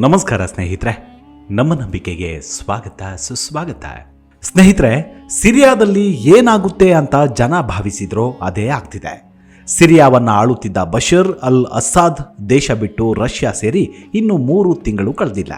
ನಮಸ್ಕಾರ ಸ್ನೇಹಿತರೆ, ನಮ್ಮ ನಂಬಿಕೆಗೆ ಸ್ವಾಗತ, ಸುಸ್ವಾಗತ. ಸ್ನೇಹಿತರೆ, ಸಿರಿಯಾದಲ್ಲಿ ಏನಾಗುತ್ತೆ ಅಂತ ಜನ ಭಾವಿಸಿದ್ರೋ ಅದೇ ಆಗ್ತಿದೆ. ಸಿರಿಯಾವನ್ನ ಆಳುತ್ತಿದ್ದ ಬಶರ್ ಅಲ್ ಅಸ್ಸಾದ್ ದೇಶ ಬಿಟ್ಟು ರಷ್ಯಾ ಸೇರಿ ಇನ್ನು ಮೂರು ತಿಂಗಳು ಕಳೆದಿಲ್ಲ.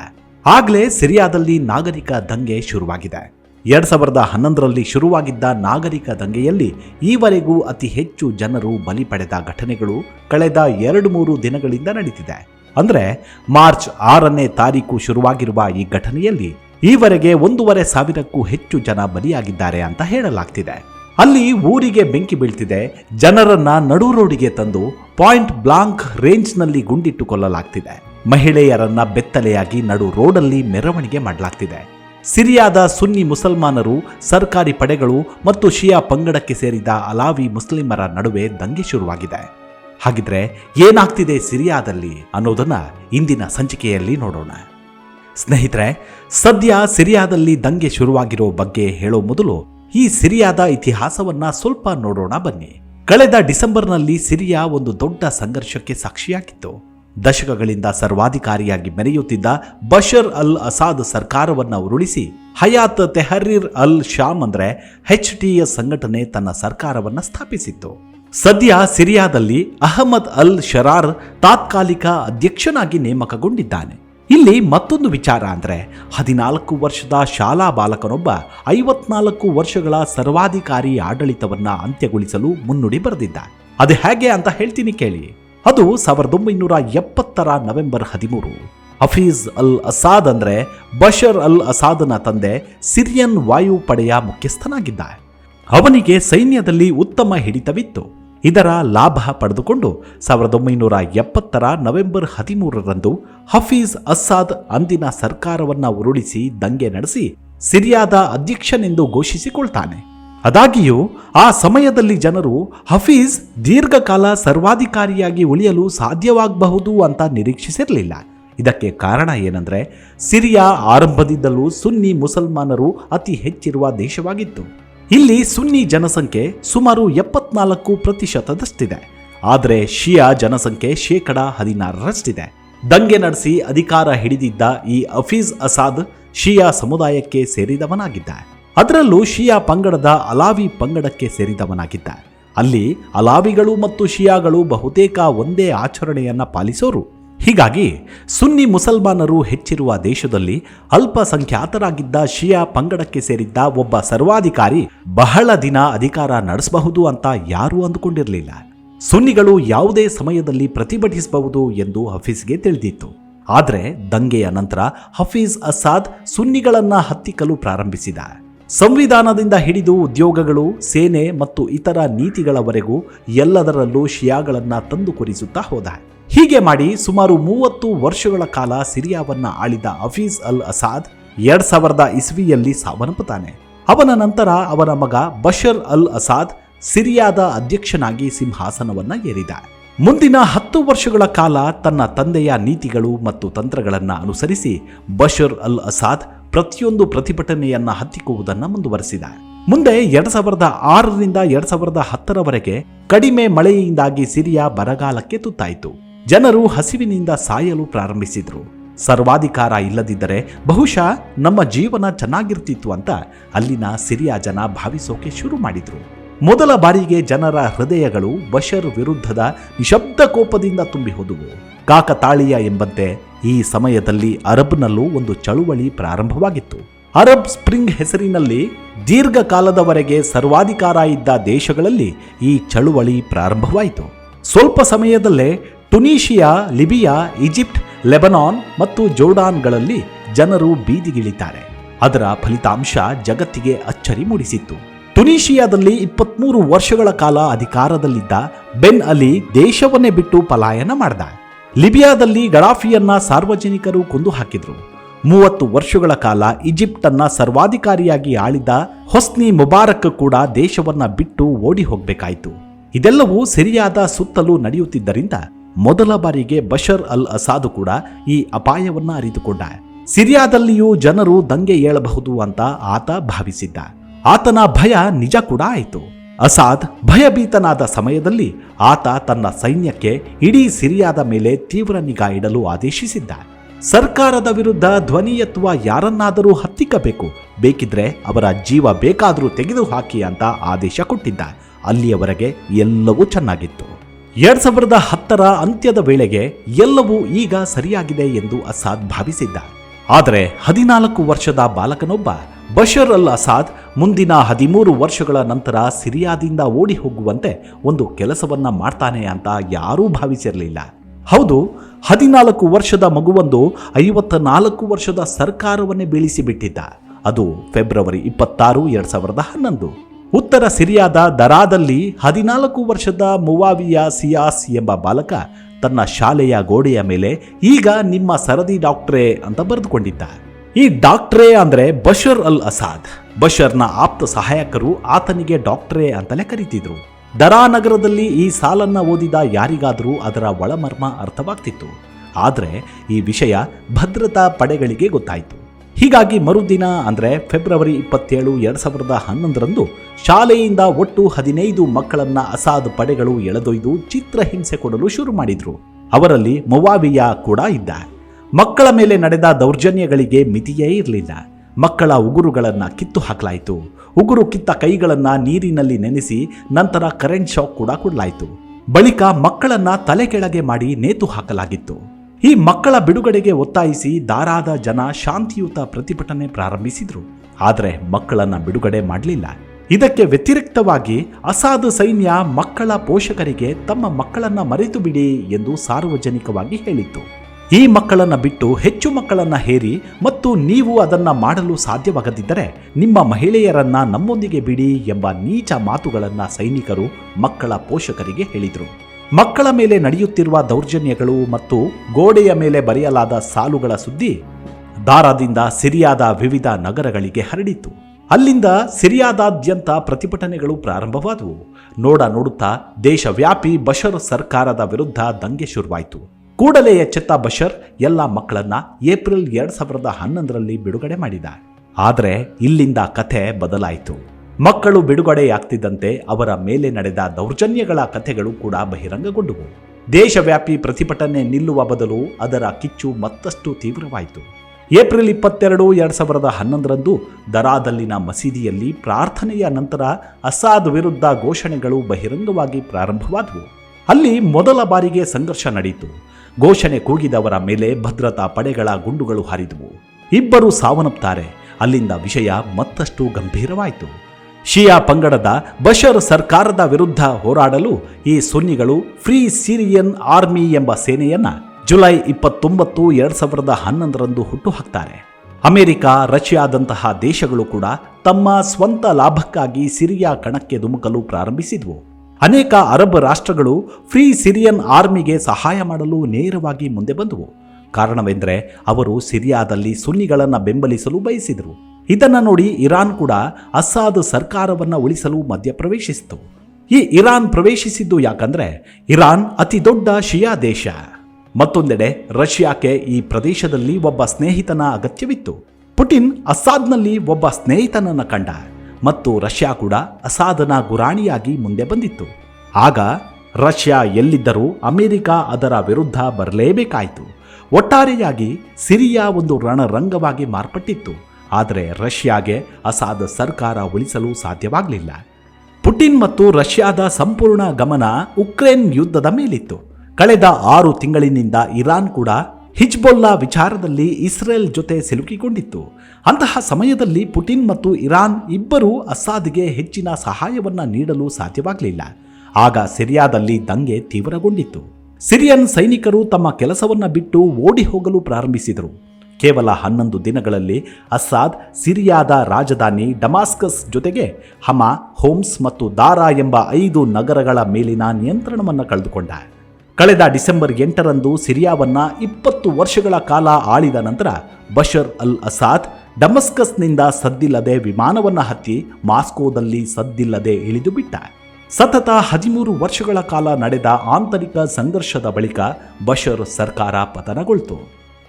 ಆಗ್ಲೇ ಸಿರಿಯಾದಲ್ಲಿ ನಾಗರಿಕ ದಂಗೆ ಶುರುವಾಗಿದೆ. ಎರಡ್ ಸಾವಿರದ ಹನ್ನೊಂದರಲ್ಲಿ ಶುರುವಾಗಿದ್ದ ನಾಗರಿಕ ದಂಗೆಯಲ್ಲಿ ಈವರೆಗೂ ಅತಿ ಹೆಚ್ಚು ಜನರು ಬಲಿ ಪಡೆದ ಘಟನೆಗಳು ಕಳೆದ ಎರಡು ಮೂರು ದಿನಗಳಿಂದ ನಡೀತಿದೆ. ಅಂದ್ರೆ ಮಾರ್ಚ್ ಆರನೇ ತಾರೀಕು ಶುರುವಾಗಿರುವ ಈ ಘಟನೆಯಲ್ಲಿ ಈವರೆಗೆ ಒಂದೂವರೆ ಸಾವಿರಕ್ಕೂ ಹೆಚ್ಚು ಜನ ಬಲಿಯಾಗಿದ್ದಾರೆ ಅಂತ ಹೇಳಲಾಗ್ತಿದೆ. ಅಲ್ಲಿ ಊರಿಗೆ ಬೆಂಕಿ ಬೀಳ್ತಿದೆ, ಜನರನ್ನ ನಡು ರೋಡಿಗೆ ತಂದು ಪಾಯಿಂಟ್ ಬ್ಲಾಂಕ್ ರೇಂಜ್ನಲ್ಲಿ ಗುಂಡಿಟ್ಟು ಕೊಲ್ಲಲಾಗ್ತಿದೆ ಮಹಿಳೆಯರನ್ನ ಬೆತ್ತಲೆಯಾಗಿ ನಡು ರೋಡಲ್ಲಿ ಮೆರವಣಿಗೆ ಮಾಡಲಾಗ್ತಿದೆ. ಸಿರಿಯಾದ ಸುನ್ನಿ ಮುಸಲ್ಮಾನರು, ಸರ್ಕಾರಿ ಪಡೆಗಳು ಮತ್ತು ಶಿಯಾ ಪಂಗಡಕ್ಕೆ ಸೇರಿದ ಅಲಾವಿ ಮುಸ್ಲಿಮರ ನಡುವೆ ದಂಗೆ ಶುರುವಾಗಿದೆ. ಹಾಗಿದ್ರೆ ಏನಾಗ್ತಿದೆ ಸಿರಿಯಾದಲ್ಲಿ ಅನ್ನೋದನ್ನ ಇಂದಿನ ಸಂಚಿಕೆಯಲ್ಲಿ ನೋಡೋಣ. ಸ್ನೇಹಿತರೆ, ಸದ್ಯ ಸಿರಿಯಾದಲ್ಲಿ ದಂಗೆ ಶುರುವಾಗಿರೋ ಬಗ್ಗೆ ಹೇಳೋ ಮೊದಲು ಈ ಸಿರಿಯಾದ ಇತಿಹಾಸವನ್ನ ಸ್ವಲ್ಪ ನೋಡೋಣ ಬನ್ನಿ. ಕಳೆದ ಡಿಸೆಂಬರ್ನಲ್ಲಿ ಸಿರಿಯಾ ಒಂದು ದೊಡ್ಡ ಸಂಘರ್ಷಕ್ಕೆ ಸಾಕ್ಷಿಯಾಗಿತ್ತು. ದಶಕಗಳಿಂದ ಸರ್ವಾಧಿಕಾರಿಯಾಗಿ ಮೆರೆಯುತ್ತಿದ್ದ ಬಷರ್ ಅಲ್ ಅಸಾದ್ ಸರ್ಕಾರವನ್ನ ಉರುಳಿಸಿ ಹಯಾತ್ ತೆಹರೀರ್ ಅಲ್ ಶಾಮ್ ಅಂದ್ರೆ ಎಚ್ ಟಿ ಎಸ್ ಸಂಘಟನೆ ತನ್ನ ಸರ್ಕಾರವನ್ನ ಸ್ಥಾಪಿಸಿತ್ತು. ಸದ್ಯ ಸಿರಿಯಾದಲ್ಲಿ ಅಹಮದ್ ಅಲ್ ಶರಾರ್ ತಾತ್ಕಾಲಿಕ ಅಧ್ಯಕ್ಷನಾಗಿ ನೇಮಕಗೊಂಡಿದ್ದಾನೆ. ಇಲ್ಲಿ ಮತ್ತೊಂದು ವಿಚಾರ ಅಂದ್ರೆ, ಹದಿನಾಲ್ಕು ವರ್ಷದ ಶಾಲಾ ಬಾಲಕನೊಬ್ಬ ಐವತ್ನಾಲ್ಕು ವರ್ಷಗಳ ಸರ್ವಾಧಿಕಾರಿ ಆಡಳಿತವನ್ನ ಅಂತ್ಯಗೊಳಿಸಲು ಮುನ್ನುಡಿ ಬರೆದಿದ್ದ ಅದು ಹೇಗೆ ಅಂತ ಹೇಳ್ತೀನಿ ಕೇಳಿ. ಅದು ಸಾವಿರದ ಒಂಬೈನೂರ ಎಪ್ಪತ್ತರ ನವೆಂಬರ್ ಹದಿಮೂರು. ಹಫೀಜ್ ಅಲ್ ಅಸಾದ್ ಅಂದ್ರೆ, ಬಷರ್ ಅಲ್ ಅಸಾದನ ತಂದೆ ಸಿರಿಯನ್ ವಾಯುಪಡೆಯ ಮುಖ್ಯಸ್ಥನಾಗಿದ್ದ ಅವನಿಗೆ ಸೈನ್ಯದಲ್ಲಿ ಉತ್ತಮ ಹಿಡಿತವಿತ್ತು. ಇದರ ಲಾಭ ಪಡೆದುಕೊಂಡು ಸಾವಿರದ ಒಂಬೈನೂರ ಎಪ್ಪತ್ತರ ನವೆಂಬರ್ ಹದಿಮೂರರಂದು ಹಫೀಜ್ ಅಸ್ಸಾದ್ ಅಂದಿನ ಸರ್ಕಾರವನ್ನ ಉರುಳಿಸಿ ದಂಗೆ ನಡೆಸಿ ಸಿರಿಯಾದ ಅಧ್ಯಕ್ಷನೆಂದು ಘೋಷಿಸಿಕೊಳ್ತಾನೆ. ಅದಾಗಿಯೂ ಆ ಸಮಯದಲ್ಲಿ ಜನರು ಹಫೀಜ್ ದೀರ್ಘಕಾಲ ಸರ್ವಾಧಿಕಾರಿಯಾಗಿ ಉಳಿಯಲು ಸಾಧ್ಯವಾಗಬಹುದು ಅಂತ ನಿರೀಕ್ಷಿಸಿರಲಿಲ್ಲ. ಇದಕ್ಕೆ ಕಾರಣ ಏನಂದರೆ, ಸಿರಿಯಾ ಆರಂಭದಿಂದಲೂ ಸುನ್ನಿ ಮುಸಲ್ಮಾನರು ಅತಿ ಹೆಚ್ಚಿರುವ ದೇಶವಾಗಿತ್ತು. ಇಲ್ಲಿ ಸುನ್ನಿ ಜನಸಂಖ್ಯೆ ಸುಮಾರು ಎಪ್ಪತ್ನಾಲ್ಕು ಪ್ರತಿಶತದಷ್ಟಿದೆ. ಆದರೆ ಶಿಯಾ ಜನಸಂಖ್ಯೆ ಶೇಕಡ ಹದಿನಾರರಷ್ಟಿದೆ. ದಂಗೆ ನಡೆಸಿ ಅಧಿಕಾರ ಹಿಡಿದಿದ್ದ ಈ ಅಫೀಜ್ ಅಸಾದ್ ಶಿಯಾ ಸಮುದಾಯಕ್ಕೆ ಸೇರಿದವನಾಗಿದ್ದ. ಅದರಲ್ಲೂ ಶಿಯಾ ಪಂಗಡದ ಅಲಾವಿ ಪಂಗಡಕ್ಕೆ ಸೇರಿದವನಾಗಿದ್ದ. ಅಲ್ಲಿ ಅಲಾವಿಗಳು ಮತ್ತು ಶಿಯಾಗಳು ಬಹುತೇಕ ಒಂದೇ ಆಚರಣೆಯನ್ನ ಪಾಲಿಸೋರು. ಹೀಗಾಗಿ ಸುನ್ನಿ ಮುಸಲ್ಮಾನರು ಹೆಚ್ಚಿರುವ ದೇಶದಲ್ಲಿ ಅಲ್ಪಸಂಖ್ಯಾತರಾಗಿದ್ದ ಶಿಯಾ ಪಂಗಡಕ್ಕೆ ಸೇರಿದ್ದ ಒಬ್ಬ ಸರ್ವಾಧಿಕಾರಿ ಬಹಳ ದಿನ ಅಧಿಕಾರ ನಡೆಸಬಹುದು ಅಂತ ಯಾರೂ ಅಂದುಕೊಂಡಿರಲಿಲ್ಲ. ಸುನ್ನಿಗಳು ಯಾವುದೇ ಸಮಯದಲ್ಲಿ ಪ್ರತಿಭಟಿಸಬಹುದು ಎಂದು ಹಫೀಸ್ಗೆ ತಿಳಿದಿತ್ತು. ಆದರೆ ದಂಗೆಯ ನಂತರ ಹಫೀಜ್ ಅಸಾದ್ ಸುನ್ನಿಗಳನ್ನು ಹತ್ತಿಕ್ಕಲು ಪ್ರಾರಂಭಿಸಿದ. ಸಂವಿಧಾನದಿಂದ ಹಿಡಿದು ಉದ್ಯೋಗಗಳು, ಸೇನೆ ಮತ್ತು ಇತರ ನೀತಿಗಳವರೆಗೂ ಎಲ್ಲದರಲ್ಲೂ ಶಿಯಾಗಳನ್ನು ತಂದು ಕುರಿಸುತ್ತಾ ಹೋದ. ಹೀಗೆ ಮಾಡಿ ಸುಮಾರು ಮೂವತ್ತು ವರ್ಷಗಳ ಕಾಲ ಸಿರಿಯಾವನ್ನ ಆಳಿದ ಹಫೀಜ್ ಅಲ್ ಅಸಾದ್ ಎರಡ್ ಸಾವಿರದ ಇಸ್ವಿಯಲ್ಲಿ ಸಾವನ್ನಪ್ಪುತ್ತಾನೆ. ಅವನ ನಂತರ ಅವನ ಮಗ ಬಷರ್ ಅಲ್ ಅಸಾದ್ ಸಿರಿಯಾದ ಅಧ್ಯಕ್ಷನಾಗಿ ಸಿಂಹಾಸನವನ್ನ ಏರಿದ. ಮುಂದಿನ ಹತ್ತು ವರ್ಷಗಳ ಕಾಲ ತನ್ನ ತಂದೆಯ ನೀತಿಗಳು ಮತ್ತು ತಂತ್ರಗಳನ್ನು ಅನುಸರಿಸಿ ಬಷರ್ ಅಲ್ ಅಸಾದ್ ಪ್ರತಿಯೊಂದು ಪ್ರತಿಭಟನೆಯನ್ನ ಹತ್ತಿಕ್ಕುವುದನ್ನು ಮುಂದುವರೆಸಿದ. ಮುಂದೆ ಎರಡ್ ಸಾವಿರದ ಆರರಿಂದ ಎರಡ್ ಸಾವಿರದ ಹತ್ತರವರೆಗೆ ಕಡಿಮೆ ಮಳೆಯಿಂದಾಗಿ ಸಿರಿಯಾ ಬರಗಾಲಕ್ಕೆ ತುತ್ತಾಯಿತು. ಜನರು ಹಸಿವಿನಿಂದ ಸಾಯಲು ಪ್ರಾರಂಭಿಸಿದ್ರು. ಸರ್ವಾಧಿಕಾರ ಇಲ್ಲದಿದ್ದರೆ ಬಹುಶಃ ನಮ್ಮ ಜೀವನ ಚೆನ್ನಾಗಿರ್ತಿತ್ತು ಅಂತ ಅಲ್ಲಿನ ಸಿರಿಯಾ ಜನ ಭಾವಿಸೋಕೆ ಶುರು ಮಾಡಿದ್ರು. ಮೊದಲ ಬಾರಿಗೆ ಜನರ ಹೃದಯಗಳು ಬಷರ್ ವಿರುದ್ಧದ ನಿಶಬ್ದ ಕೋಪದಿಂದ ತುಂಬಿ ಹೋದುವು. ಕಾಕತಾಳೀಯ ಎಂಬಂತೆ ಈ ಸಮಯದಲ್ಲಿ ಅರಬ್ನಲ್ಲೂ ಒಂದು ಚಳುವಳಿ ಪ್ರಾರಂಭವಾಗಿತ್ತು. ಅರಬ್ ಸ್ಪ್ರಿಂಗ್ ಹೆಸರಿನಲ್ಲಿ ದೀರ್ಘಕಾಲದವರೆಗೆ ಸರ್ವಾಧಿಕಾರ ಇದ್ದ ದೇಶಗಳಲ್ಲಿ ಈ ಚಳುವಳಿ ಪ್ರಾರಂಭವಾಯಿತು. ಸ್ವಲ್ಪ ಸಮಯದಲ್ಲೇ ಟುನೀಷಿಯಾ ಲಿಬಿಯಾ, ಈಜಿಪ್ಟ್, ಲೆಬನಾನ್ ಮತ್ತು ಜೋರ್ಡಾನ್ಗಳಲ್ಲಿ ಜನರು ಬೀದಿಗಿಳಿತಾರೆ. ಅದರ ಫಲಿತಾಂಶ ಜಗತ್ತಿಗೆ ಅಚ್ಚರಿ ಮೂಡಿಸಿತ್ತು. ಟುನೀಷಿಯಾದಲ್ಲಿ ಇಪ್ಪತ್ಮೂರು ವರ್ಷಗಳ ಕಾಲ ಅಧಿಕಾರದಲ್ಲಿದ್ದ ಬೆನ್ ಅಲಿ ದೇಶವನ್ನೇ ಬಿಟ್ಟು ಪಲಾಯನ ಮಾಡ್ದ. ಲಿಬಿಯಾದಲ್ಲಿ ಗಡಾಫಿಯನ್ನ ಸಾರ್ವಜನಿಕರು ಕೊಂದು ಹಾಕಿದ್ರು. ಮೂವತ್ತು ವರ್ಷಗಳ ಕಾಲ ಈಜಿಪ್ಟನ್ನ ಸರ್ವಾಧಿಕಾರಿಯಾಗಿ ಆಳಿದ ಹೊಸ್ನಿ ಮುಬಾರಕ್ ಕೂಡ ದೇಶವನ್ನ ಬಿಟ್ಟು ಓಡಿ ಹೋಗಬೇಕಾಯಿತು. ಇದೆಲ್ಲವೂ ಸಿರಿಯಾದ ಸುತ್ತಲೂ ನಡೆಯುತ್ತಿದ್ದರಿಂದ ಮೊದಲ ಬಾರಿಗೆ ಬಷರ್ ಅಲ್ ಅಸಾದ್ ಕೂಡ ಈ ಅಪಾಯವನ್ನ ಅರಿತುಕೊಂಡ. ಸಿರಿಯಾದಲ್ಲಿಯೂ ಜನರು ದಂಗೆ ಏಳಬಹುದು ಅಂತ ಆತ ಭಾವಿಸಿದ್ದ. ಆತನ ಭಯ ನಿಜ ಕೂಡ ಆಯಿತು. ಅಸಾದ್ ಭಯಭೀತನಾದ ಸಮಯದಲ್ಲಿ ಆತ ತನ್ನ ಸೈನ್ಯಕ್ಕೆ ಇಡೀ ಸಿರಿಯಾದ ಮೇಲೆ ತೀವ್ರ ನಿಗಾ ಇಡಲು ಆದೇಶಿಸಿದ್ದ. ಸರ್ಕಾರದ ವಿರುದ್ಧ ಧ್ವನಿ ಎತ್ತುವ ಯಾರನ್ನಾದರೂ ಹತ್ತಿಕ್ಕಬೇಕು, ಬೇಕಿದ್ರೆ ಅವರ ಜೀವ ಬೇಕಾದರೂ ತೆಗೆದುಹಾಕಿ ಅಂತ ಆದೇಶ ಕೊಟ್ಟಿದ್ದ. ಅಲ್ಲಿಯವರೆಗೆ ಎಲ್ಲವೂ ಚೆನ್ನಾಗಿತ್ತು. ಎರಡ್ ಸಾವಿರದ ಹತ್ತರ ಅಂತ್ಯದ ವೇಳೆಗೆ ಎಲ್ಲವೂ ಈಗ ಸರಿಯಾಗಿದೆ ಎಂದು ಅಸಾದ್ ಭಾವಿಸಿದ್ದ. ಆದರೆ ಹದಿನಾಲ್ಕು ವರ್ಷದ ಬಾಲಕನೊಬ್ಬ ಬಷರ್ ಅಲ್ ಅಸಾದ್ ಮುಂದಿನ ಹದಿಮೂರು ವರ್ಷಗಳ ನಂತರ ಸಿರಿಯಾದಿಂದ ಓಡಿ ಹೋಗುವಂತೆ ಒಂದು ಕೆಲಸವನ್ನ ಮಾಡ್ತಾನೆ ಅಂತ ಯಾರೂ ಭಾವಿಸಿರಲಿಲ್ಲ. ಹೌದು, ಹದಿನಾಲ್ಕು ವರ್ಷದ ಮಗುವೊಂದು ಐವತ್ತ ನಾಲ್ಕು ವರ್ಷದ ಸರ್ಕಾರವನ್ನೇ ಬೀಳಿಸಿಬಿಟ್ಟಿದ್ದ. ಅದು ಫೆಬ್ರವರಿ ಇಪ್ಪತ್ತಾರು, ಎರಡ್ ಸಾವಿರದ ಹನ್ನೊಂದು. ಉತ್ತರ ಸಿರಿಯಾದ ದರಾದಲ್ಲಿ ಹದಿನಾಲ್ಕು ವರ್ಷದ ಮುವಾವಿಯಾ ಸಿಯಾಸ್ ಎಂಬ ಬಾಲಕ ತನ್ನ ಶಾಲೆಯ ಗೋಡೆಯ ಮೇಲೆ ಈಗ ನಿಮ್ಮ ಸರದಿ ಡಾಕ್ಟ್ರೇ ಅಂತ ಬರೆದುಕೊಂಡಿದ್ದ ಈ ಡಾಕ್ಟ್ರೇ ಅಂದ್ರೆ ಬಶರ್ ಅಲ್ ಅಸಾದ್. ಬಶರ್ನ ಆಪ್ತ ಸಹಾಯಕರು ಆತನಿಗೆ ಡಾಕ್ಟ್ರೇ ಅಂತಲೇ ಕರೀತಿದ್ರು. ದರಾ ನಗರದಲ್ಲಿ ಈ ಸಾಲನ್ನ ಓದಿದ ಯಾರಿಗಾದರೂ ಅದರ ಒಳಮರ್ಮ ಅರ್ಥವಾಗ್ತಿತ್ತು. ಆದರೆ ಈ ವಿಷಯ ಭದ್ರತಾ ಪಡೆಗಳಿಗೆ ಗೊತ್ತಾಯಿತು. ಹೀಗಾಗಿ ಮರುದಿನ ಅಂದರೆ ಫೆಬ್ರವರಿ ಇಪ್ಪತ್ತೇಳು ಎರಡು ಸಾವಿರದ ಹನ್ನೊಂದರಂದು ಶಾಲೆಯಿಂದ ಒಟ್ಟು ಹದಿನೈದು ಮಕ್ಕಳನ್ನ ಅಸಾದ್ ಪಡೆಗಳು ಎಳೆದೊಯ್ದು ಚಿತ್ರಹಿಂಸೆ ಕೊಡಲು ಶುರು ಮಾಡಿದರು. ಅವರಲ್ಲಿ ಮೊವಾವಿಯಾ ಕೂಡ ಇದ್ದ. ಮಕ್ಕಳ ಮೇಲೆ ನಡೆದ ದೌರ್ಜನ್ಯಗಳಿಗೆ ಮಿತಿಯೇ ಇರಲಿಲ್ಲ. ಮಕ್ಕಳ ಉಗುರುಗಳನ್ನು ಕಿತ್ತು ಹಾಕಲಾಯಿತು. ಉಗುರು ಕಿತ್ತ ಕೈಗಳನ್ನು ನೀರಿನಲ್ಲಿ ನೆನೆಸಿ ನಂತರ ಕರೆಂಟ್ ಶಾಕ್ ಕೂಡ ಕೊಡಲಾಯಿತು. ಬಳಿಕ ಮಕ್ಕಳನ್ನ ತಲೆ ಕೆಳಗೆ ಮಾಡಿ ನೇತು ಹಾಕಲಾಗಿತ್ತು. ಈ ಮಕ್ಕಳ ಬಿಡುಗಡೆಗೆ ಒತ್ತಾಯಿಸಿ ದಾರಾದ ಜನ ಶಾಂತಿಯುತ ಪ್ರತಿಭಟನೆ ಪ್ರಾರಂಭಿಸಿದ್ರು. ಆದರೆ ಮಕ್ಕಳನ್ನ ಬಿಡುಗಡೆ ಮಾಡಲಿಲ್ಲ. ಇದಕ್ಕೆ ವ್ಯತಿರಿಕ್ತವಾಗಿ ಅಸಾಧು ಸೈನ್ಯ ಮಕ್ಕಳ ಪೋಷಕರಿಗೆ ತಮ್ಮ ಮಕ್ಕಳನ್ನ ಮರೆತು ಬಿಡಿ ಎಂದು ಸಾರ್ವಜನಿಕವಾಗಿ ಹೇಳಿತ್ತು. ಈ ಮಕ್ಕಳನ್ನ ಬಿಟ್ಟು ಹೆಚ್ಚು ಮಕ್ಕಳನ್ನ ಹೇರಿ ಮತ್ತು ನೀವು ಅದನ್ನ ಮಾಡಲು ಸಾಧ್ಯವಾಗದಿದ್ದರೆ ನಿಮ್ಮ ಮಹಿಳೆಯರನ್ನ ನಮ್ಮೊಂದಿಗೆ ಬಿಡಿ ಎಂಬ ನೀಚ ಮಾತುಗಳನ್ನ ಸೈನಿಕರು ಮಕ್ಕಳ ಪೋಷಕರಿಗೆ ಹೇಳಿದರು. ಮಕ್ಕಳ ಮೇಲೆ ನಡೆಯುತ್ತಿರುವ ದೌರ್ಜನ್ಯಗಳು ಮತ್ತು ಗೋಡೆಯ ಮೇಲೆ ಬರೆಯಲಾದ ಸಾಲುಗಳ ಸುದ್ದಿ ದಾರಾದಿಂದ ಸಿರಿಯಾದ ವಿವಿಧ ನಗರಗಳಿಗೆ ಹರಡಿತು. ಅಲ್ಲಿಂದ ಸಿರಿಯಾದಾದ್ಯಂತ ಪ್ರತಿಭಟನೆಗಳು ಪ್ರಾರಂಭವಾದವು. ನೋಡ ನೋಡುತ್ತಾ ದೇಶವ್ಯಾಪಿ ಬಷರ್ ಸರ್ಕಾರದ ವಿರುದ್ಧ ದಂಗೆ ಶುರುವಾಯಿತು. ಕೂಡಲೇ ಎಚ್ಚೆತ್ತ ಬಷರ್ ಎಲ್ಲ ಮಕ್ಕಳನ್ನ ಏಪ್ರಿಲ್ ಎರಡ್ ಸಾವಿರದ ಹನ್ನೊಂದರಲ್ಲಿ ಬಿಡುಗಡೆ ಮಾಡಿದ. ಆದರೆ ಇಲ್ಲಿಂದ ಕಥೆ ಬದಲಾಯಿತು. ಮಕ್ಕಳು ಬಿಡುಗಡೆಯಾಗ್ತಿದ್ದಂತೆ ಅವರ ಮೇಲೆ ನಡೆದ ದೌರ್ಜನ್ಯಗಳ ಕಥೆಗಳು ಕೂಡ ಬಹಿರಂಗಗೊಂಡವು. ದೇಶವ್ಯಾಪಿ ಪ್ರತಿಭಟನೆ ನಿಲ್ಲುವ ಬದಲು ಅದರ ಕಿಚ್ಚು ಮತ್ತಷ್ಟು ತೀವ್ರವಾಯಿತು. ಏಪ್ರಿಲ್ ಇಪ್ಪತ್ತೆರಡು, ಎರಡು ಸಾವಿರದ ಹನ್ನೊಂದರಂದು ದರಾದಲ್ಲಿನ ಮಸೀದಿಯಲ್ಲಿ ಪ್ರಾರ್ಥನೆಯ ನಂತರ ಅಸಾದ್ ವಿರುದ್ಧ ಘೋಷಣೆಗಳು ಬಹಿರಂಗವಾಗಿ ಪ್ರಾರಂಭವಾದವು. ಅಲ್ಲಿ ಮೊದಲ ಬಾರಿಗೆ ಸಂಘರ್ಷ ನಡೆಯಿತು ಘೋಷಣೆ ಕೂಗಿದವರ ಮೇಲೆ ಭದ್ರತಾ ಪಡೆಗಳ ಗುಂಡುಗಳು ಹಾರಿದವು. ಇಬ್ಬರು ಸಾವನ್ನಪ್ಪುತ್ತಾರೆ ಅಲ್ಲಿಂದ ವಿಷಯ ಮತ್ತಷ್ಟು ಗಂಭೀರವಾಯಿತು. ಶಿಯಾ ಪಂಗಡದ ಬಷರ್ ಸರ್ಕಾರದ ವಿರುದ್ಧ ಹೋರಾಡಲು ಈ ಸುನ್ನಿಗಳು ಫ್ರೀ ಸಿರಿಯನ್ ಆರ್ಮಿ ಎಂಬ ಸೇನೆಯನ್ನ ಜುಲೈ ಇಪ್ಪತ್ತೊಂಬತ್ತು ಎರಡು ಸಾವಿರದ ಹನ್ನೊಂದರಂದು ಹುಟ್ಟುಹಾಕ್ತಾರೆ. ಅಮೆರಿಕ, ರಷ್ಯಾದಂತಹ ದೇಶಗಳು ಕೂಡ ತಮ್ಮ ಸ್ವಂತ ಲಾಭಕ್ಕಾಗಿ ಸಿರಿಯಾ ಕಣಕ್ಕೆ ಧುಮುಕಲು ಪ್ರಾರಂಭಿಸಿದ್ವು. ಅನೇಕ ಅರಬ್ ರಾಷ್ಟ್ರಗಳು ಫ್ರೀ ಸಿರಿಯನ್ ಆರ್ಮಿಗೆ ಸಹಾಯ ಮಾಡಲು ನೇರವಾಗಿ ಮುಂದೆ ಬಂದವು. ಕಾರಣವೆಂದರೆ ಅವರು ಸಿರಿಯಾದಲ್ಲಿ ಸುನ್ನಿಗಳನ್ನು ಬೆಂಬಲಿಸಲು ಬಯಸಿದರು. ಇದನ್ನ ನೋಡಿ ಇರಾನ್ ಕೂಡ ಅಸ್ಸಾದ್ ಸರ್ಕಾರವನ್ನು ಉಳಿಸಲು ಮಧ್ಯಪ್ರವೇಶಿಸಿತು ಈ ಇರಾನ್ ಪ್ರವೇಶಿಸಿದ್ದು ಯಾಕಂದರೆ ಇರಾನ್ ಅತಿ ದೊಡ್ಡ ಶಿಯಾ ದೇಶ. ಮತ್ತೊಂದೆಡೆ ರಷ್ಯಾಕ್ಕೆ ಈ ಪ್ರದೇಶದಲ್ಲಿ ಒಬ್ಬ ಸ್ನೇಹಿತನ ಅಗತ್ಯವಿತ್ತು. ಪುಟಿನ್ ಅಸ್ಸಾದ್ನಲ್ಲಿ ಒಬ್ಬ ಸ್ನೇಹಿತನನ್ನು ಕಂಡ ಮತ್ತು ರಷ್ಯಾ ಕೂಡ ಅಸಾದನ ಗುರಾಣಿಯಾಗಿ ಮುಂದೆ ಬಂದಿತ್ತು. ಆಗ ರಷ್ಯಾ ಎಲ್ಲಿದ್ದರೂ ಅಮೆರಿಕ ಅದರ ವಿರುದ್ಧ ಬರಲೇಬೇಕಾಯಿತು. ಒಟ್ಟಾರೆಯಾಗಿ ಸಿರಿಯಾ ಒಂದು ರಣರಂಗವಾಗಿ ಮಾರ್ಪಟ್ಟಿತ್ತು. ಆದರೆ ರಷ್ಯಾಗೆ ಅಸಾದ ಸರ್ಕಾರ ಉಳಿಸಲು ಸಾಧ್ಯವಾಗಲಿಲ್ಲ. ಪುಟಿನ್ ಮತ್ತು ರಷ್ಯಾದ ಸಂಪೂರ್ಣ ಗಮನ ಉಕ್ರೇನ್ ಯುದ್ಧದ ಮೇಲಿತ್ತು. ಕಳೆದ ಆರು ತಿಂಗಳಿನಿಂದ ಇರಾನ್ ಕೂಡ ಹಿಜ್ಬೊಲ್ಲಾ ವಿಚಾರದಲ್ಲಿ ಇಸ್ರೇಲ್ ಜೊತೆ ಸಿಲುಕಿಕೊಂಡಿತ್ತು. ಅಂತಹ ಸಮಯದಲ್ಲಿ ಪುಟಿನ್ ಮತ್ತು ಇರಾನ್ ಇಬ್ಬರೂ ಅಸಾದ್ಗೆ ಹೆಚ್ಚಿನ ಸಹಾಯವನ್ನು ನೀಡಲು ಸಾಧ್ಯವಾಗಲಿಲ್ಲ. ಆಗ ಸಿರಿಯಾದಲ್ಲಿ ದಂಗೆ ತೀವ್ರಗೊಂಡಿತ್ತು. ಸಿರಿಯನ್ ಸೈನಿಕರು ತಮ್ಮ ಕೆಲಸವನ್ನು ಬಿಟ್ಟು ಓಡಿ ಹೋಗಲು ಪ್ರಾರಂಭಿಸಿದರು. ಕೇವಲ ಹನ್ನೊಂದು ದಿನಗಳಲ್ಲಿ ಅಸ್ಸಾದ್, ಸಿರಿಯಾದ ರಾಜಧಾನಿ ಡಮಾಸ್ಕಸ್ ಜೊತೆಗೆ ಹಮಾ, ಹೋಮ್ಸ್ ಮತ್ತು ದಾರಾ ಎಂಬ ಐದು ನಗರಗಳ ಮೇಲಿನ ನಿಯಂತ್ರಣವನ್ನು ಕಳೆದುಕೊಂಡ. ಕಳೆದ ಡಿಸೆಂಬರ್ ಎಂಟರಂದು ಸಿರಿಯಾವನ್ನ ಇಪ್ಪತ್ತು ವರ್ಷಗಳ ಕಾಲ ಆಳಿದ ನಂತರ ಬಷರ್ ಅಲ್ ಅಸಾದ್ ಡಮಸ್ಕಸ್ನಿಂದ ಸದ್ದಿಲ್ಲದೆ ವಿಮಾನವನ್ನು ಹತ್ತಿ ಮಾಸ್ಕೋದಲ್ಲಿ ಸದ್ದಿಲ್ಲದೆ ಇಳಿದು ಬಿಟ್ಟ. ಸತತ ಹದಿಮೂರು ವರ್ಷಗಳ ಕಾಲ ನಡೆದ ಆಂತರಿಕ ಸಂಘರ್ಷದ ಬಳಿಕ ಬಷರ್ ಸರ್ಕಾರ ಪತನಗೊಳ್ತು.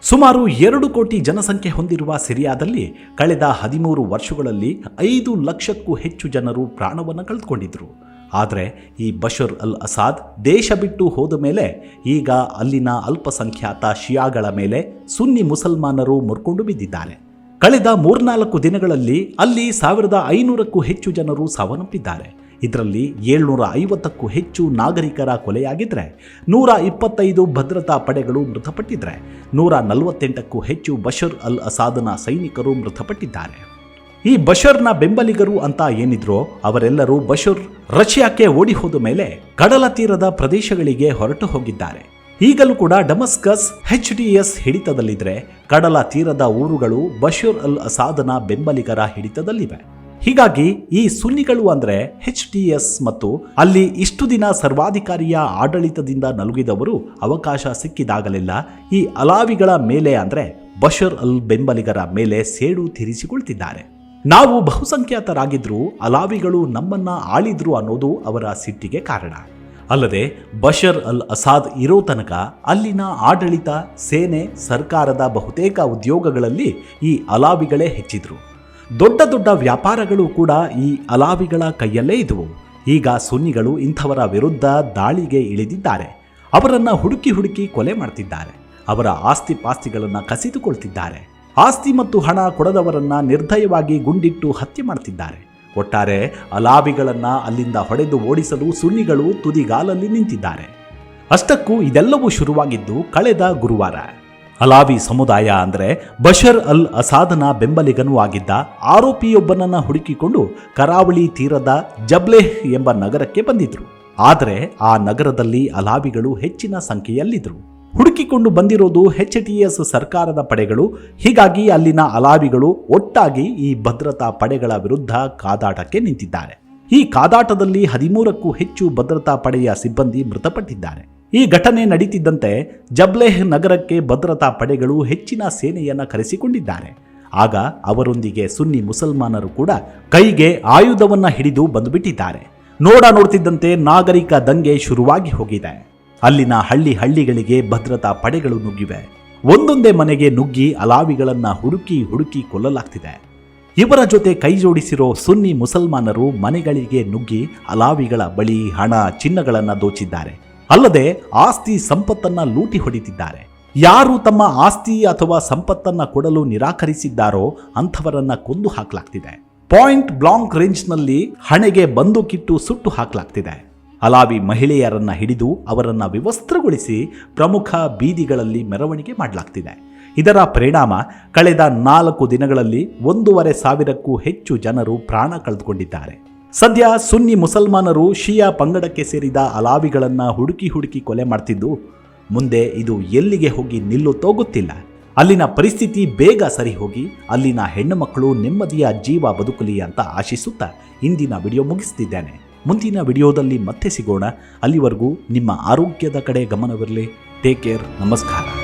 ಸುಮಾರು ಎರಡು ಕೋಟಿ ಜನಸಂಖ್ಯೆ ಹೊಂದಿರುವ ಸಿರಿಯಾದಲ್ಲಿ ಕಳೆದ ಹದಿಮೂರು ವರ್ಷಗಳಲ್ಲಿ ಐದು ಲಕ್ಷಕ್ಕೂ ಹೆಚ್ಚು ಜನರು ಪ್ರಾಣವನ್ನು ಕಳೆದುಕೊಂಡಿದ್ದರು ಆದರೆ ಈ ಬಶರ್ ಅಲ್ ಅಸಾದ್ ದೇಶ ಬಿಟ್ಟು ಹೋದ ಮೇಲೆ ಈಗ ಅಲ್ಲಿನ ಅಲ್ಪಸಂಖ್ಯಾತ ಶಿಯಾಗಳ ಮೇಲೆ ಸುನ್ನಿ ಮುಸಲ್ಮಾನರು ಮುರ್ಕೊಂಡು ಬಿದ್ದಿದ್ದಾರೆ. ಕಳೆದ ಮೂರ್ನಾಲ್ಕು ದಿನಗಳಲ್ಲಿ ಅಲ್ಲಿ ಸಾವಿರದ ಐನೂರಕ್ಕೂ ಹೆಚ್ಚು ಜನರು ಸಾವನ್ನಪ್ಪಿದ್ದಾರೆ. ಇದರಲ್ಲಿ ಏಳ್ನೂರ ಐವತ್ತಕ್ಕೂ ಹೆಚ್ಚು ನಾಗರಿಕರ ಕೊಲೆಯಾಗಿದ್ದರೆ ನೂರ ಇಪ್ಪತ್ತೈದು ಭದ್ರತಾ ಪಡೆಗಳು ಮೃತಪಟ್ಟಿದ್ದರೆ ನೂರ ನಲವತ್ತೆಂಟಕ್ಕೂ ಹೆಚ್ಚು ಬಷರ್ ಅಲ್ ಅಸಾದನ ಸೈನಿಕರು ಮೃತಪಟ್ಟಿದ್ದಾರೆ. ಈ ಬಷರ್ನ ಬೆಂಬಲಿಗರು ಅಂತ ಏನಿದ್ರೋ, ಅವರೆಲ್ಲರೂ ಬಷರ್ ರಷ್ಯಾಕ್ಕೆ ಓಡಿ ಹೋದ ಮೇಲೆ ಕಡಲ ತೀರದ ಪ್ರದೇಶಗಳಿಗೆ ಹೊರಟು ಹೋಗಿದ್ದಾರೆ. ಈಗಲೂ ಕೂಡ ಡಮಸ್ಕಸ್ ಹೆಚ್ ಡಿ ಎಸ್ ಹಿಡಿತದಲ್ಲಿದ್ರೆ, ಕಡಲ ತೀರದ ಊರುಗಳು ಬಶರ್ ಅಲ್ ಅಸಾದನ ಬೆಂಬಲಿಗರ ಹಿಡಿತದಲ್ಲಿವೆ. ಹೀಗಾಗಿ ಈ ಸುನ್ನಿಗಳು ಅಂದ್ರೆ ಎಚ್ ಡಿ ಎಸ್ ಮತ್ತು ಅಲ್ಲಿ ಇಷ್ಟು ದಿನ ಸರ್ವಾಧಿಕಾರಿಯ ಆಡಳಿತದಿಂದ ನಲುಗಿದವರು ಅವಕಾಶ ಸಿಕ್ಕಿದಾಗಲೆಲ್ಲ ಈ ಅಲಾವಿಗಳ ಮೇಲೆ ಅಂದ್ರೆ ಬಶರ್ ಅಲ್ ಬೆಂಬಲಿಗರ ಮೇಲೆ ಸೇಡು ತೀರಿಸಿಕೊಳ್ತಿದ್ದಾರೆ. ನಾವು ಬಹುಸಂಖ್ಯಾತರಾಗಿದ್ರು ಅಲಾವಿಗಳು ನಮ್ಮನ್ನ ಆಳಿದ್ರು ಅನ್ನೋದು ಅವರ ಸಿಟ್ಟಿಗೆ ಕಾರಣ. ಅಲ್ಲದೆ ಬಷರ್ ಅಲ್ ಅಸಾದ್ ಇರೋ ತನಕ ಅಲ್ಲಿನ ಆಡಳಿತ, ಸೇನೆ, ಸರ್ಕಾರದ ಬಹುತೇಕ ಉದ್ಯೋಗಗಳಲ್ಲಿ ಈ ಅಲಾವಿಗಳೇ ಹೆಚ್ಚಿದ್ರು. ದೊಡ್ಡ ದೊಡ್ಡ ವ್ಯಾಪಾರಗಳು ಕೂಡ ಈ ಅಲಾವಿಗಳ ಕೈಯಲ್ಲೇ ಇದ್ವು. ಈಗ ಸುನ್ನಿಗಳು ಇಂಥವರ ವಿರುದ್ಧ ದಾಳಿಗೆ ಇಳಿದಿದ್ದಾರೆ. ಅವರನ್ನು ಹುಡುಕಿ ಹುಡುಕಿ ಕೊಲೆ ಮಾಡ್ತಿದ್ದಾರೆ. ಅವರ ಆಸ್ತಿ ಪಾಸ್ತಿಗಳನ್ನು ಕಸಿದುಕೊಳ್ತಿದ್ದಾರೆ. ಆಸ್ತಿ ಮತ್ತು ಹಣ ಕೊಡದವರನ್ನು ನಿರ್ದಯವಾಗಿ ಗುಂಡಿಟ್ಟು ಹತ್ಯೆ ಮಾಡ್ತಿದ್ದಾರೆ. ಒಟ್ಟಾರೆ ಅಲಾವಿಗಳನ್ನು ಅಲ್ಲಿಂದ ಹೊಡೆದು ಓಡಿಸಲು ಸುನ್ನಿಗಳು ತುದಿಗಾಲಲ್ಲಿ ನಿಂತಿದ್ದಾರೆ. ಅಷ್ಟಕ್ಕೂ ಇದೆಲ್ಲವೂ ಶುರುವಾಗಿದ್ದು ಕಳೆದ ಗುರುವಾರ. ಅಲಾವಿ ಸಮುದಾಯ ಅಂದರೆ ಬಷರ್ ಅಲ್ ಅಸಾದನ ಬೆಂಬಲಿಗನೂ ಆಗಿದ್ದ ಆರೋಪಿಯೊಬ್ಬನನ್ನ ಹುಡುಕಿಕೊಂಡು ಕರಾವಳಿ ತೀರದ ಜಬ್ಲೆಹ್ ಎಂಬ ನಗರಕ್ಕೆ ಬಂದಿದ್ರು. ಆದರೆ ಆ ನಗರದಲ್ಲಿ ಅಲಾವಿಗಳು ಹೆಚ್ಚಿನ ಸಂಖ್ಯೆಯಲ್ಲಿದ್ದರು ಹುಡುಕಿಕೊಂಡು ಬಂದಿರೋದು ಎಚ್ ಟಿ ಎಸ್ ಸರ್ಕಾರದ ಪಡೆಗಳು. ಹೀಗಾಗಿ ಅಲ್ಲಿನ ಅಲಾವಿಗಳು ಒಟ್ಟಾಗಿ ಈ ಭದ್ರತಾ ಪಡೆಗಳ ವಿರುದ್ಧ ಕಾದಾಟಕ್ಕೆ ನಿಂತಿದ್ದಾರೆ. ಈ ಕಾದಾಟದಲ್ಲಿ ಹದಿಮೂರಕ್ಕೂ ಹೆಚ್ಚು ಭದ್ರತಾ ಪಡೆಯ ಸಿಬ್ಬಂದಿ ಮೃತಪಟ್ಟಿದ್ದಾರೆ. ಈ ಘಟನೆ ನಡೀತಿದ್ದಂತೆ ಜಬ್ಲೆಹ್ ನಗರಕ್ಕೆ ಭದ್ರತಾ ಪಡೆಗಳು ಹೆಚ್ಚಿನ ಸೇನೆಯನ್ನ ಕರೆಸಿಕೊಂಡಿದ್ದಾರೆ. ಆಗ ಅವರೊಂದಿಗೆ ಸುನ್ನಿ ಮುಸಲ್ಮಾನರು ಕೂಡ ಕೈಗೆ ಆಯುಧವನ್ನ ಹಿಡಿದು ಬಂದುಬಿಟ್ಟಿದ್ದಾರೆ. ನೋಡ ನೋಡ್ತಿದ್ದಂತೆ ನಾಗರಿಕ ದಂಗೆ ಶುರುವಾಗಿ ಹೋಗಿದೆ. ಅಲ್ಲಿನ ಹಳ್ಳಿ ಹಳ್ಳಿಗಳಿಗೆ ಭದ್ರತಾ ಪಡೆಗಳು ನುಗ್ಗಿವೆ. ಒಂದೊಂದೇ ಮನೆಗೆ ನುಗ್ಗಿ ಅಲಾವಿಗಳನ್ನ ಹುಡುಕಿ ಹುಡುಕಿ ಕೊಲ್ಲಲಾಗ್ತಿದೆ. ಇವರ ಜೊತೆ ಕೈ ಜೋಡಿಸಿರೋ ಸುನ್ನಿ ಮುಸಲ್ಮಾನರು ಮನೆಗಳಿಗೆ ನುಗ್ಗಿ ಅಲಾವಿಗಳ ಬಳಿ ಹಣ ಚಿನ್ನಗಳನ್ನ ದೋಚಿದ್ದಾರೆ. ಅಲ್ಲದೆ ಆಸ್ತಿ ಸಂಪತ್ತನ್ನ ಲೂಟಿ ಹೊಡಿತಿದ್ದಾರೆ ಯಾರು ತಮ್ಮ ಆಸ್ತಿ ಅಥವಾ ಸಂಪತ್ತನ್ನ ಕೊಡಲು ನಿರಾಕರಿಸಿದ್ದಾರೋ ಅಂಥವರನ್ನ ಕೊಂದು ಹಾಕಲಾಗ್ತಿದೆ. ಪಾಯಿಂಟ್ ಬ್ಲಾಂಕ್ ರೇಂಜ್ನಲ್ಲಿ ಹಣೆಗೆ ಬಂದೂಕಿಟ್ಟು ಸುಟ್ಟು ಹಾಕಲಾಗ್ತಿದೆ. ಅಲಾವಿ ಮಹಿಳೆಯರನ್ನ ಹಿಡಿದು ಅವರನ್ನ ವಿವಸ್ತ್ರಗೊಳಿಸಿ ಪ್ರಮುಖ ಬೀದಿಗಳಲ್ಲಿ ಮೆರವಣಿಗೆ ಮಾಡಲಾಗ್ತಿದೆ. ಇದರ ಪರಿಣಾಮ ಕಳೆದ ನಾಲ್ಕು ದಿನಗಳಲ್ಲಿ ಒಂದೂವರೆ ಸಾವಿರಕ್ಕೂ ಹೆಚ್ಚು ಜನರು ಪ್ರಾಣ ಕಳೆದುಕೊಂಡಿದ್ದಾರೆ. ಸದ್ಯ ಸುನ್ನಿ ಮುಸಲ್ಮಾನರು ಶಿಯಾ ಪಂಗಡಕ್ಕೆ ಸೇರಿದ ಅಲಾವಿಗಳನ್ನು ಹುಡುಕಿ ಹುಡುಕಿ ಕೊಲೆ ಮಾಡ್ತಿದ್ದು, ಮುಂದೆ ಇದು ಎಲ್ಲಿಗೆ ಹೋಗಿ ನಿಲ್ಲುತ್ತೋ ಗೊತ್ತಿಲ್ಲ ಅಲ್ಲಿನ ಪರಿಸ್ಥಿತಿ ಬೇಗ ಸರಿ ಹೋಗಿ, ಅಲ್ಲಿನ ಹೆಣ್ಣು ಮಕ್ಕಳು ನೆಮ್ಮದಿಯ ಜೀವ ಬದುಕಲಿ ಅಂತ ಆಶಿಸುತ್ತಾ ಇಂದಿನ ವಿಡಿಯೋ ಮುಗಿಸ್ತಿದ್ದೇನೆ. ಮುಂದಿನ ವಿಡಿಯೋದಲ್ಲಿ ಮತ್ತೆ ಸಿಗೋಣ. ಅಲ್ಲಿವರೆಗೂ ನಿಮ್ಮ ಆರೋಗ್ಯದ ಕಡೆ ಗಮನವಿರಲಿ. ಟೇಕ್ ಕೇರ್ ನಮಸ್ಕಾರ.